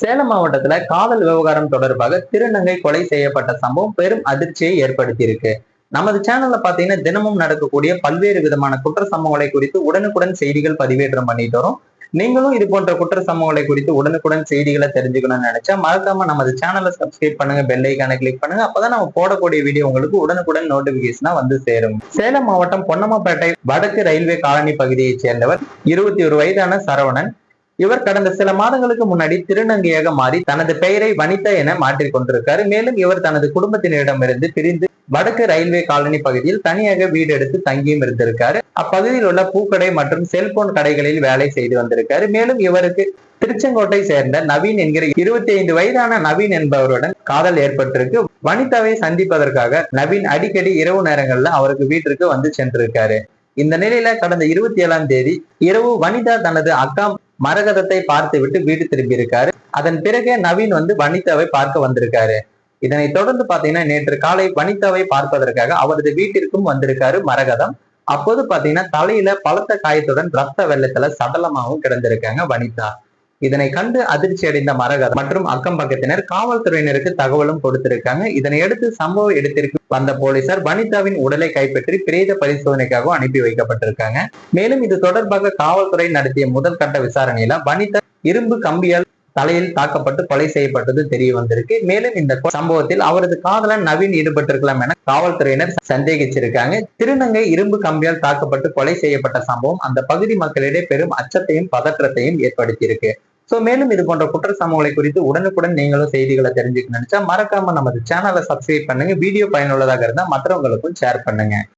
சேலம் மாவட்டத்துல காதல் விவகாரம் தொடர்பாக திருநங்கை கொலை செய்யப்பட்ட சம்பவம் பெரும் அதிர்ச்சியை ஏற்படுத்தியிருக்கு. நமது சேனல்ல பாத்தீங்கன்னா தினமும் நடக்கக்கூடிய பல்வேறு விதமான குற்ற சம்பவங்களை குறித்து உடனுக்குடன் செய்திகள் பதிவேற்றம் பண்ணிட்டு வரும். நீங்களும் இது போன்ற குற்ற சம்பவங்களை குறித்து உடனுக்குடன் செய்திகளை தெரிஞ்சுக்கணும்னு நினைச்சா மறக்காம நமது சேனலை சப்ஸ்கிரைப் பண்ணுங்க பெல் ஐக்கானை கிளிக் பண்ணுங்க. அப்பதான் நம்ம போடக்கூடிய வீடியோ உங்களுக்கு உடனுக்குடன் நோட்டிபிகேஷனா வந்து சேரும். சேலம் மாவட்டம் பொன்னம்மாப்பேட்டை வடக்கு ரயில்வே காலனி பகுதியைச் சேர்ந்தவர் இருபத்தி ஒரு வயதான சரவணன். இவர் கடந்த சில மாதங்களுக்கு முன்னாடி திருநங்கையாக மாறி தனது பெயரை வனிதா என மாற்றிக் கொண்டிருக்காரு. மேலும் இவர் தனது குடும்பத்தினரிடமிருந்து பிரிந்து வடக்கு ரயில்வே காலனி பகுதியில் தனியாக வீடு எடுத்து தங்கியும் இருந்திருக்காரு. அப்பகுதியில் உள்ள பூக்கடை மற்றும் செல்போன் கடைகளில் வேலை செய்து வந்திருக்காரு. மேலும் இவருக்கு திருச்செங்கோட்டை சேர்ந்த நவீன் என்கிற இருபத்தி ஐந்து வயதான நவீன் என்பவருடன் காதல் ஏற்பட்டிருக்கு. வனிதாவை சந்திப்பதற்காக நவீன் அடிக்கடி இரவு நேரங்கள்ல அவருக்கு வீட்டிற்கு வந்து சென்றிருக்காரு. இந்த நிலையில கடந்த இருபத்தி ஏழாம் தேதி இரவு வனிதா தனது அக்கா மரகதத்தை பார்த்து விட்டு வீடு திரும்பி இருக்காரு அதன் பிறகே நவீன் வந்து வனிதாவை பார்க்க வந்திருக்காரு. இதனை தொடர்ந்து பாத்தீங்கன்னா நேற்று காலை வனிதாவை பார்ப்பதற்காக அவரது வீட்டிற்கும் வந்திருக்காரு மரகதம். அப்போது பாத்தீங்கன்னா தலையில பலத்த காயத்துடன் ரத்த வெள்ளத்துல சடலமாகவும் கிடந்திருக்காங்க வனிதா. இதனை கண்டு அதிர்ச்சி அடைந்த மரகதம் மற்றும் அக்கம் பக்கத்தினர் காவல்துறையினருக்கு தகவலும் கொடுத்திருக்காங்க. இதனையடுத்து சம்பவ இடத்திற்கு வந்த போலீசார் வனிதாவின் உடலை கைப்பற்றி பிரேத பரிசோதனைக்காகவும் அனுப்பி வைக்கப்பட்டிருக்காங்க. மேலும் இது தொடர்பாக காவல்துறை நடத்திய முதல் கட்ட விசாரணையில வனிதா இரும்பு கம்பியால் தலையில் தாக்கப்பட்டு கொலை செய்யப்பட்டது தெரிய வந்திருக்கு. மேலும் இந்த சம்பவத்தில் அவரது காதலன் நவீன் ஈடுபட்டிருக்கலாம் என காவல்துறையினர் சந்தேகிச்சிருக்காங்க. திருநங்கை இரும்பு கம்பியால் தாக்கப்பட்டு கொலை செய்யப்பட்ட சம்பவம் அந்த பகுதி மக்களிடையே பெரும் அச்சத்தையும் பதற்றத்தையும் ஏற்படுத்தியிருக்கு. சோ மேலும் இது போன்ற குற்ற சம்பவங்களை குறித்து உடனுக்குடன் நீங்களும் செய்திகளை தெரிஞ்சுக்க நினைச்சா மறக்காம நமது சேனலை சப்ஸ்கிரைப் பண்ணுங்க. வீடியோ பயனுள்ளதாக இருந்தா மற்றவங்களுக்கும் ஷேர் பண்ணுங்க.